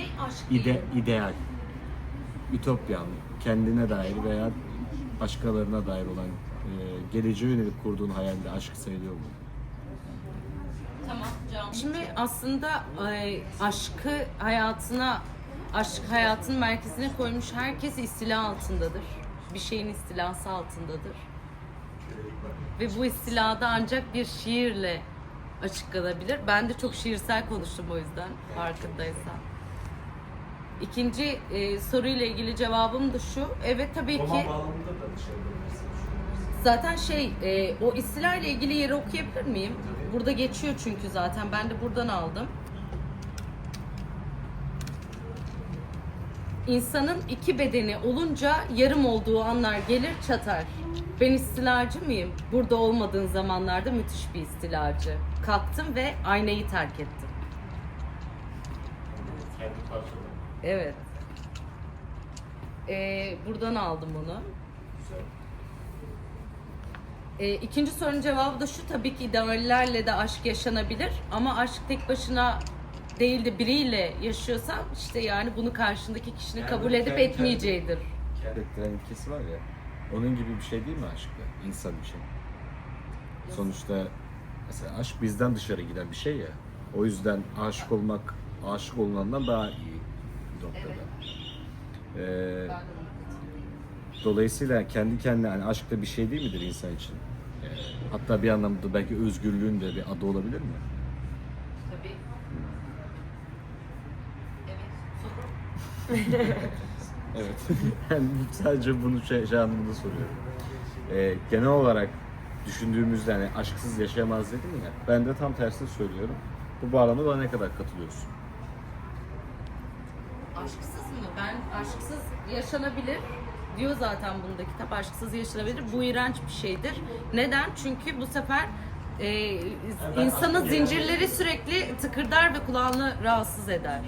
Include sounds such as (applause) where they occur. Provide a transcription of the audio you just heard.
Ne aşk ide, ideal, ütopyan, kendine dair veya başkalarına dair olan e, geleceğe yönelik kurduğun hayalde aşk sayılıyor mu? Tamam Can. Şimdi aslında e, aşkı hayatına, aşk hayatın merkezine koymuş herkes istila altındadır. Bir şeyin istilası altındadır. Ve bu istilada ancak bir şiirle açıklanabilir. Ben de çok şiirsel konuştum o yüzden farkındaysan. İkinci e, soruyla ilgili cevabım da şu. Evet tabii ki. Roman bağlamında da dışarıda Zaten şey, e, o istila ile ilgili yeri okuyabilir miyim? Burada geçiyor çünkü zaten. Ben de buradan aldım. İnsanın iki bedeni olunca yarım olduğu anlar gelir çatar. Ben istilacı mıyım? Burada olmadığın zamanlarda müthiş bir istilacı. Kalktım ve aynayı terk ettim. kendi parçaları. Evet. Ee, buradan aldım bunu. Güzel. İkinci sorunun cevabı da şu tabii ki ideallerle de aşk yaşanabilir ama aşk tek başına değil de biriyle yaşıyorsan işte yani bunu karşındaki kişinin Yani kabul edip kendi- etmeyeceğidir. Ettiren ilkesi var ya, onun gibi bir şey değil mi aşk da, insan için? Sonuçta mesela aşk bizden dışarı giden bir şey ya. O yüzden aşık olmak, aşık olunandan daha iyi noktada. Ee, dolayısıyla kendi kendine, yani aşk da bir şey değil midir insan için? Ee, hatta bir anlamda belki özgürlüğün de bir adı olabilir mi? Tabii. Evet. (laughs) (laughs) yani sadece bunu şey, şey anlamında soruyorum. Ee, genel olarak düşündüğümüzde hani aşksız yaşayamaz dedim ya. Ben de tam tersini söylüyorum. Bu bağlamda bana ne kadar katılıyorsun? Aşksız mı? Ben aşksız yaşanabilir diyor zaten bunda kitap. Aşksız yaşanabilir. Bu iğrenç bir şeydir. Neden? Çünkü bu sefer e, insanın zincirleri sürekli tıkırdar ve kulağını rahatsız eder.